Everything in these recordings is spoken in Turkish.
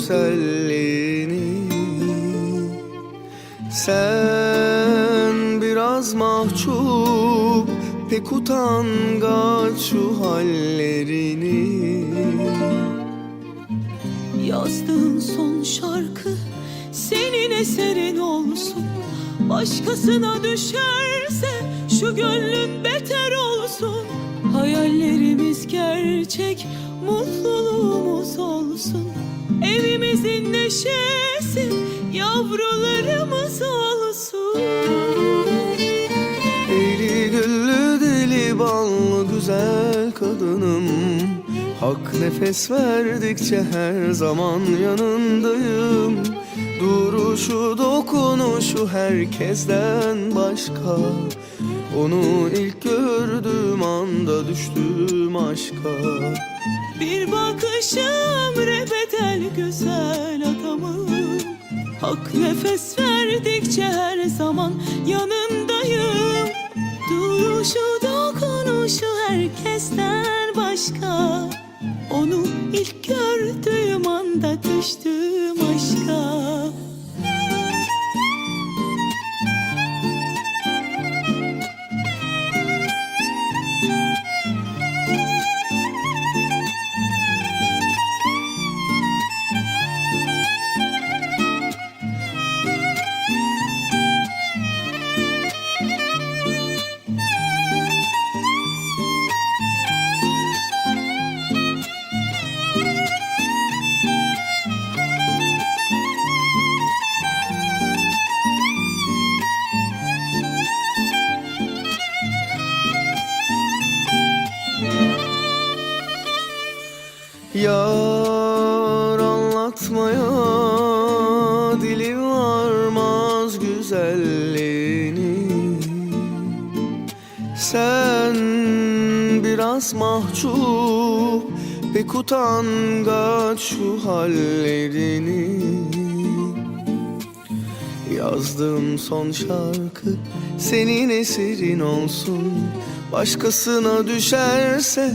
güzelliğini. Sen biraz mahcup pek utangaç şu hallerini. Yazdığın son şarkı senin eserin olsun. Başkasına düşerse şu gönlün beter olsun. Hayallerimiz gerçek mutluluğumuz olsun. Evimizin neşesi, yavrularımız olsun. Eli güllü deli ballı güzel kadınım. Hak nefes verdikçe her zaman yanındayım. Duruşu dokunuşu herkesten başka. Onu ilk gördüğüm anda düştüm aşka. Bir rebedel güzel adamım Hak nefes verdikçe her zaman yanındayım. Duruşu dokunuşu herkesten başka. Onu ilk gördüğüm anda düştüm aşka Yar anlatmaya dili varmaz güzelliğini. Sen biraz mahcup pek utangaç şu hallerini. Yazdığım son şarkı senin esirin olsun. Başkasına düşerse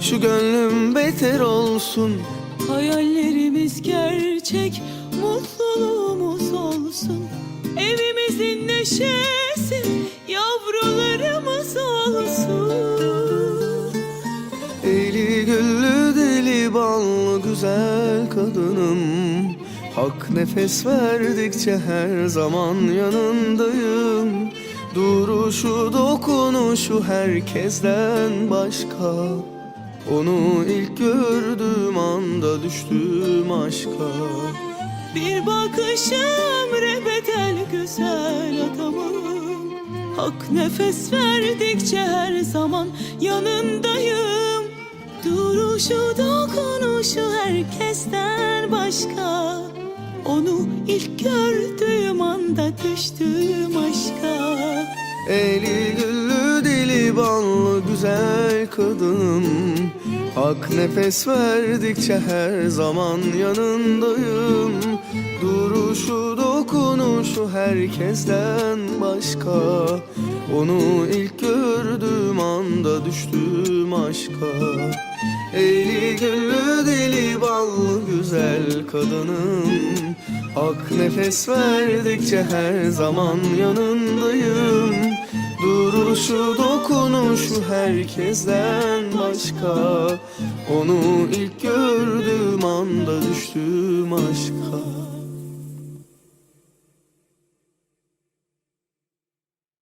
şu gönlüm beter olsun Hayallerimiz gerçek, mutluluğumuz olsun. Evimizin neşesi, yavrularımız olsun. Eli güllü deli ballı güzel kadınım Hak nefes verdikçe her zaman yanındayım Duruşu dokunuşu herkesten başka Onu ilk gördüğüm anda düştüm aşka Bir bakışım rebedel güzel adamım. Hak nefes verdikçe her zaman yanındayım. Duruşu dokunuşu herkesten başka. Onu ilk gördüğüm anda düştüm aşka. Eli güllü dili ballı güzel kadınım Hak nefes verdikçe her zaman yanındayım. Duruşu dokunuşu herkesten başka. Onu ilk gördüğüm anda düştüm aşka. Eli güllü dili ballı güzel kadınım. Hak nefes verdikçe her zaman yanındayım Duruşu dokunuşu herkesten başka. Onu ilk gördüğüm anda düştüm aşka